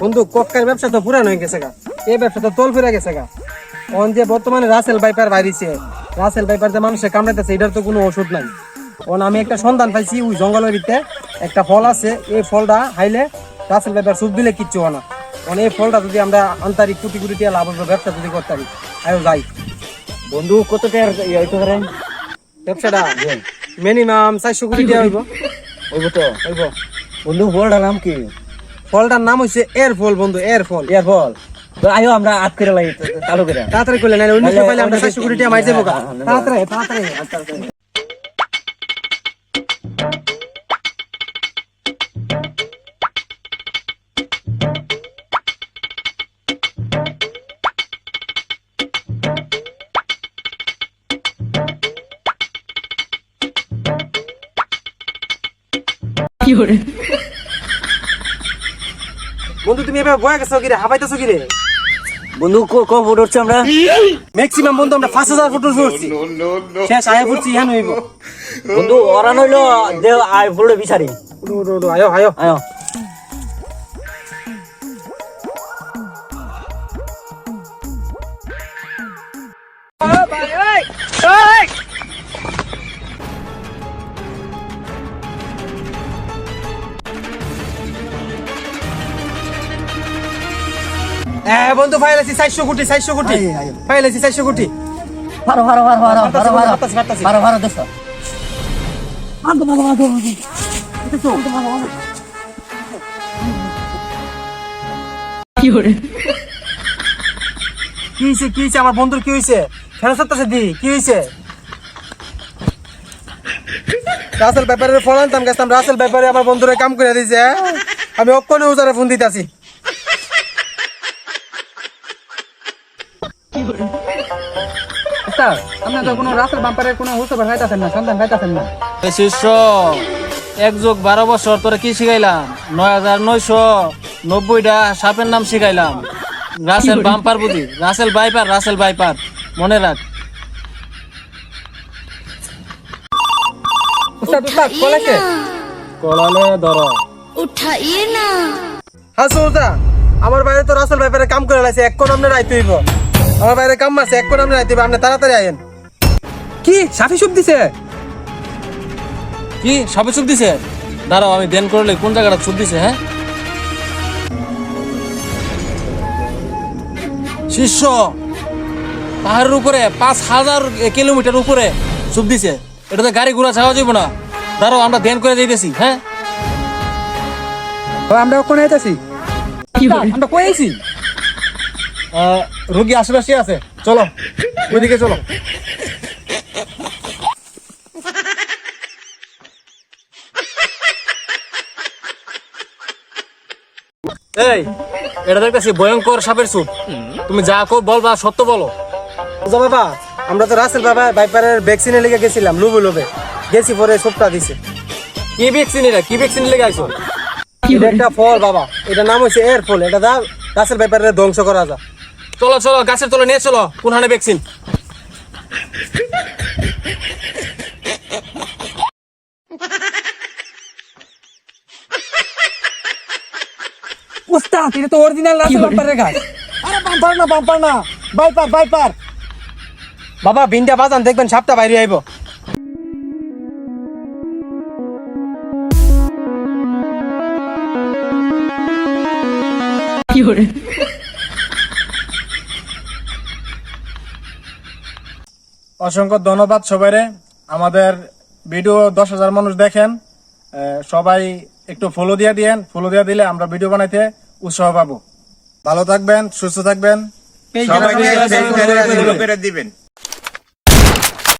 বন্ধু কক্কার ব্যবসা তো পুরান হয়ে গেছে গা। এই ব্যবসা তো তোল ফিরে গেছে গা। অন যে বর্তমানে রাসেল বাইপার বাইরিছে রাসেল বাইপার যে মানুষের কামড়াইতেছে এটার তো কোনো ওষুধ নাই। অন আমি একটা সন্ধান পাইছি ওই জঙ্গলের ভিতরে একটা ফল আছে এই ফলটা খাইলে রাসেল বাইপার সুপ দিলে কিচ্ছু হয় না। অন এই ফলটা যদি আমরা আন্তারিক কোটি কোটি টাকা লাভ হবে ব্যবসা যদি করতে পারি আয়ো যাই। বন্ধু কত টাকার হইতে পারে ব্যবসাটা মিনিমাম চারশো কোটি টাকা হইব। ওইব তো? হইব। বন্ধু ফলটার নাম কি? ফলটার নাম হচ্ছে এর ফল বন্ধু এর ফল ইয়ার ফল তো আয়ো আমরা আট করে লাগি চালু করে। তাড়াতাড়ি করলে না উনিশশো পাইলে আমরা চারশো কোটি টাকা যাব গা। হ্যাঁ, হ্যাঁ, তাড়াতাড়ি তাড়াতাড়ি। বন্ধু তুমি এবার বয়া গেছো কিরে? হাবাইতেছো কিরে? বন্ধু ক ক ফুট উঠছে আমরা? ম্যাক্সিমাম বন্ধু আমরা পাঁচ হাজার ফুট উঠছি। শেষ আয়া ফুটছি ইহান হইব। বন্ধু অরান হইল দেহ আয় ফুটে বিচারি। আয়ো আয়ো। আয়ো। হ্যাঁ বন্ধু চারশো কোটি চারশো কোটি। চারশো কোটি। ভালো ভালো ভালো ভালো ভালো ভালো হাঁটাছি, হাঁটাছি। ভালো ভালো দেখো। কি হয়েছে কি হয়েছে আমার বন্ধুর কি হয়েছে ফেরত সত্তাছে দি কি হয়েছে রাসেল ব্যাপারের ফোন আনতাম গেছিলাম। রাসেল ব্যাপারে আমার বন্ধুরে কাম করে দিয়েছে আমি অক্ষণে উজারে ফোন দিতেছি। এক যোগ বারো বছর তোরা কি শিখাইলাম? নয় হাজার নয়শো নব্বইটা সাপের নাম শিখাইলাম। রাসেল বাম্পার বুদ্ধি রাসেল বাইপার রাসেল বাইপার মনে রাখ। হ্যাঁ, আমার বাইরে তো রাসেল বাইপারে কাম করে লাগছে এক কোন আমনে রাইতে হইব। আমার বাইরে কাম মারছে এক কোন আপনি তাড়াতাড়ি আইন কি? সাফি সুপ দিছে? কি? সবে চুপ দিছে? দাঁড়াও আমি দেন করলে কোন জায়গাটা চুপ দিছে হ্যাঁ? শিষ্য পাহাড়ের উপরে পাঁচ হাজার কিলোমিটার উপরে চুপ দিছে। এটাতে গাড়ি ঘোড়া ছাওয়া যাইব না। দাঁড়াও আমরা ধ্যান করে যাইতেছি হ্যাঁ? আমরা কোন আইতাছি? আমরা কই আইছি? রোগী আশেপাশে আছে। চলো ওইদিকে চলো। এই এটা দেখতেছি ভয়ঙ্কর সাপের সুপ তুমি যা কো বলবা সত্য বলো। বুঝা বাবা আমরা তো রাসেল বাবা বাইপারের ভ্যাকসিনে লেগে গেছিলাম লুবে লোবে গেছি পরে সুপটা দিছে। কি ভ্যাকসিন এটা? কি ভ্যাকসিন লেগে আইছো? এটা একটা ফল বাবা এটা নাম হচ্ছে এর ফল। এটা দা রাসেল বাইপারের ধ্বংস করা যা। চলো চলো গাছের তলে নিয়ে চলো কোন হানে ভ্যাকসিন উস্তাদ এটা তো অরিজিনাল রাসেল বাম্পারের গাছ। আরে বাম্পার না বাম্পার না। বাইপার বাইপার। বাবা ভিন্ডা বাজান দেখবেন সাপটা বাইরে আইব। অসংখ্য ধন্যবাদ সবাইরে। আমাদের ভিডিও দশ হাজার মানুষ দেখেন আহ, সবাই একটু ফলো দিয়ে দিয়েন। ফলো দিয়ে দিলে আমরা ভিডিও বানাইতে উৎসাহ পাবো। ভালো থাকবেন সুস্থ থাকবেন। দিবেন।